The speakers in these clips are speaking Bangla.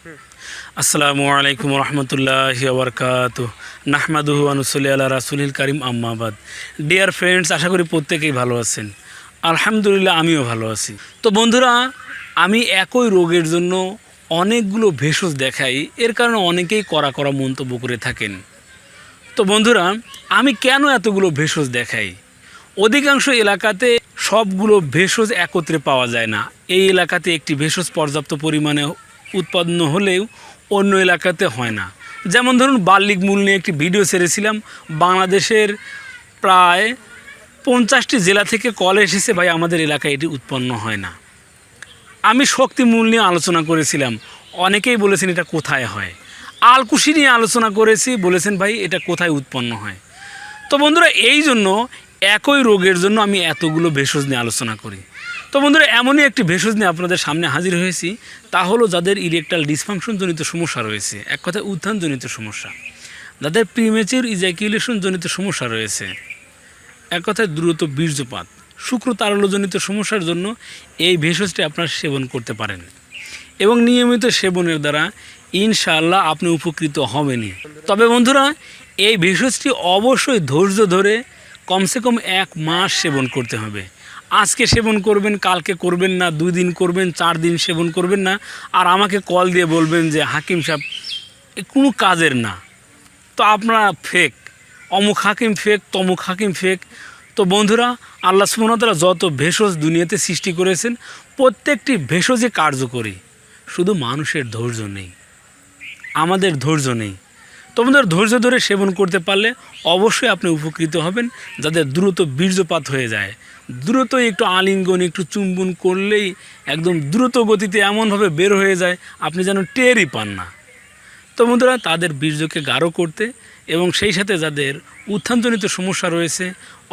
আসসালামু আলাইকুম রহমতুল্লাহ বরকাত নাহমাদুহু আনুসলি আল্লাহ রাসুলিল করিম আম্মাবাদ ডিয়ার ফ্রেন্ডস আশা করি প্রত্যেকেই ভালো আছেন। আলহামদুলিল্লাহ, আমিও ভালো আছি। তো বন্ধুরা, আমি একই রোগের জন্য অনেকগুলো ভেষজ দেখাই। এর কারণে অনেকেই করা করা মন্তব্য করে থাকেন। তো বন্ধুরা, আমি কেন এতগুলো ভেষজ দেখাই? অধিকাংশ এলাকাতে সবগুলো ভেষজ একত্রে পাওয়া যায় না। এই এলাকাতে একটি ভেষজ পর্যাপ্ত পরিমাণে উৎপন্ন হলেও অন্য এলাকাতে হয় না। যেমন ধরুন বাল্লিক মূল নিয়ে একটি ভিডিও ছেড়েছিলাম। বাংলাদেশের প্রায় পঞ্চাশটি জেলা থেকে কল এসেছে, ভাই, আমাদের এলাকায় এটি উৎপন্ন হয় না। আমি শক্তি মূল নিয়ে আলোচনা করেছিলাম। অনেকেই বলেছেন, এটা কোথায় হয়? আলকুশি নিয়ে আলোচনা করেছি, বলেছেন, ভাই, এটা কোথায় উৎপন্ন হয়? তো বন্ধুরা, এই জন্য একই রোগের জন্য আমি এতগুলো ভেষজ নিয়ে আলোচনা করি। তো বন্ধুরা, এমনই একটি ভেষজ নিয়ে আপনাদের সামনে হাজির হয়েছি। তা হলো যাদের ইলেকট্রাল ডিসফাংশনজনিত সমস্যা রয়েছে। এক কথায় উত্থানজনিত সমস্যা। যাদের প্রিমেচিউর ইজাকিউলেশন জনিত সমস্যা রয়েছে। এক কথায় দ্রুত বীর্যপাত। শুক্র তারল্যজনিত সমস্যার জন্য এই ভেষজটি আপনারা সেবন করতে পারেন। এবং নিয়মিত সেবনের দ্বারা ইনশাআল্লাহ আপনি উপকৃত হবেনই। তবে বন্ধুরা, এই ভেষজটি অবশ্যই ধৈর্য ধরে কমসে কম এক মাস সেবন করতে হবে। আজকে সেবন করবেন, কালকে করবেন না, দুই দিন করবেন, চার দিন সেবন করবেন না। আর আমাকে কল দিয়ে বলবেন যে, হাকিম সাহেব কোনো কাজের না। তো আপনারা ফেক অমুক হাকিম ফেক তমুক হাকিম ফেক তো বন্ধুরা, আল্লাহ সুমনতলা যত ভেষজ দুনিয়াতে সৃষ্টি করেছেন, প্রত্যেকটি ভেষজে কার্যকরী। শুধু মানুষের ধৈর্য নেই, আমাদের ধৈর্য নেই। তোমাদের ধৈর্য ধরে সেবন করতে পারলে অবশ্যই আপনি উপকৃত হবেন, যাদের দ্রুত বীর্যপাত হয়ে যায়। দ্রুত একটু আলিঙ্গন, একটু চুম্বন করলেই একদম দ্রুত গতিতে এমনভাবে বের হয়ে যায়, আপনি যেন টেরই পান না। তো বন্ধুরা, তাদের বীর্যকে গাঢ় করতে এবং সেই সাথে যাদের উত্থানজনিত সমস্যা রয়েছে,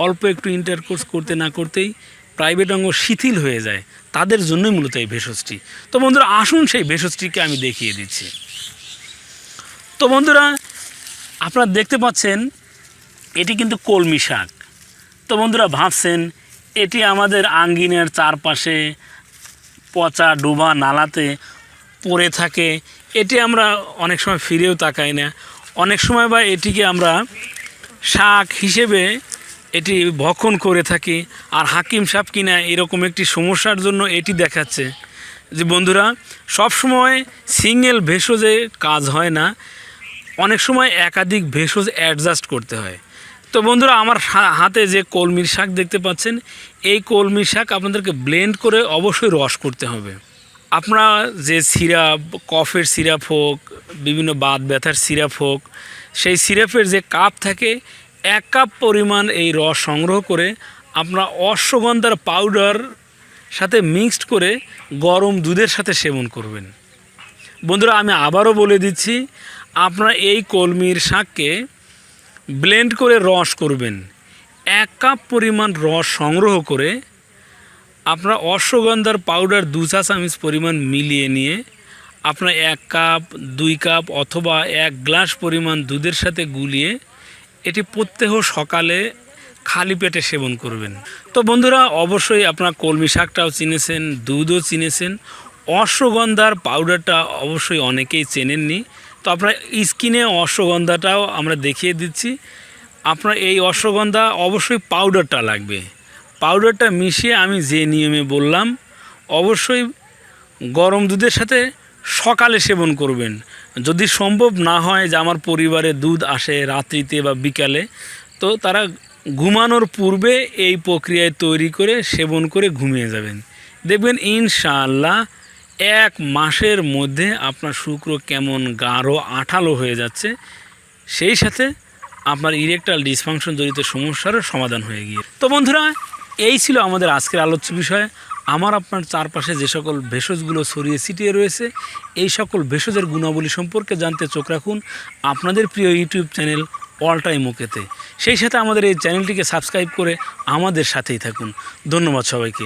অল্প একটু ইন্টারকোর্স করতে না করতেই প্রাইভেট অঙ্গ শিথিল হয়ে যায়, তাদের জন্যই মূলত এই ভেষজটি। তো বন্ধুরা, আসুন সেই ভেষজটিকে আমি দেখিয়ে দিচ্ছি। তো বন্ধুরা আপনারা দেখতে পাচ্ছেন, এটি কিন্তু কলমি শাক। তো বন্ধুরা, ভাবছেন এটি আমাদের আঙ্গিনের চারপাশে পচা ডোবা নালাতে পড়ে থাকে। এটি আমরা অনেক সময় ফিরেও তাকাই না। অনেক সময় বা এটিকে আমরা শাক হিসেবে এটি ভক্ষণ করে থাকি। আর হাকিম সাপ কিনা এরকম একটি সমস্যার জন্য এটি দেখাচ্ছে যে, বন্ধুরা সব সময় সিঙ্গেল ভেষজে কাজ হয় না। অনেক সময় একাধিক ভেষজ অ্যাডজাস্ট করতে হয়। তো বন্ধুরা, আমার হাতে যে কলমির শাক দেখতে পাচ্ছেন, এই কলমির শাক আপনাদেরকে ব্লেন্ড করে অবশ্যই রস করতে হবে। আপনারা যে সিরাপ, কফের সিরাপ হোক, বিভিন্ন বাত ব্যথার সিরাপ হোক, সেই সিরাপের যে কাপ থাকে, এক কাপ পরিমাণ এই রস সংগ্রহ করে আপনারা অশ্বগন্ধার পাউডার সাথে মিক্সড করে গরম দুধের সাথে সেবন করবেন। বন্ধুরা, আমি আবারও বলে দিচ্ছি আপনারা এই কলমির শাককে ব্লেন্ড করে রস করবেন। এক কাপ পরিমাণ রস সংগ্রহ করে আপনারা অশ্বগন্ধার পাউডার দু চা চামচ পরিমাণ মিলিয়ে নিয়ে আপনার এক কাপ, দুই কাপ অথবা এক গ্লাস পরিমাণ দুধের সাথে গুলিয়ে এটি প্রত্যেহ সকালে খালি পেটে সেবন করবেন। তো বন্ধুরা, অবশ্যই আপনার কলমি শাকটাও চিনেছেন, দুধও চিনেছেন। অশ্বগন্ধার পাউডারটা অবশ্যই অনেকেই চেনেননি। তো আপনার স্কিনে অশ্বগন্ধাটাও আমরা দেখিয়ে দিচ্ছি। আপনার এই অশ্বগন্ধা অবশ্যই পাউডারটা লাগবে। পাউডারটা মিশিয়ে আমি যে নিয়মে বললাম, অবশ্যই গরম দুধের সাথে সকালে সেবন করবেন। যদি সম্ভব না হয় যে আমার পরিবারে দুধ আসে রাত্রিতে বা বিকালে, তো তারা ঘুমানোর পূর্বে এই প্রক্রিয়ায় তৈরি করে সেবন করে ঘুমিয়ে যাবেন। দেখবেন ইনশাআল্লাহ এক মাসের মধ্যে আপনার শুক্র কেমন গাঢ়, আঠালো হয়ে যাচ্ছে। সেই সাথে আপনার ইরেকটাল ডিসফাংশন জড়িত সমস্যারও সমাধান হয়ে গিয়ে। তো বন্ধুরা, এই ছিল আমাদের আজকের আলোচ্য বিষয়। আমার আপনার চারপাশে যে সকল ভেষজগুলো ছড়িয়ে ছিটিয়ে রয়েছে, এই সকল ভেষজের গুণাবলী সম্পর্কে জানতে চোখ রাখুন আপনাদের প্রিয় ইউটিউব চ্যানেল অল টাইম ওকেতে। সেই সাথে আমাদের এই চ্যানেলটিকে সাবস্ক্রাইব করে আমাদের সাথেই থাকুন। ধন্যবাদ সবাইকে।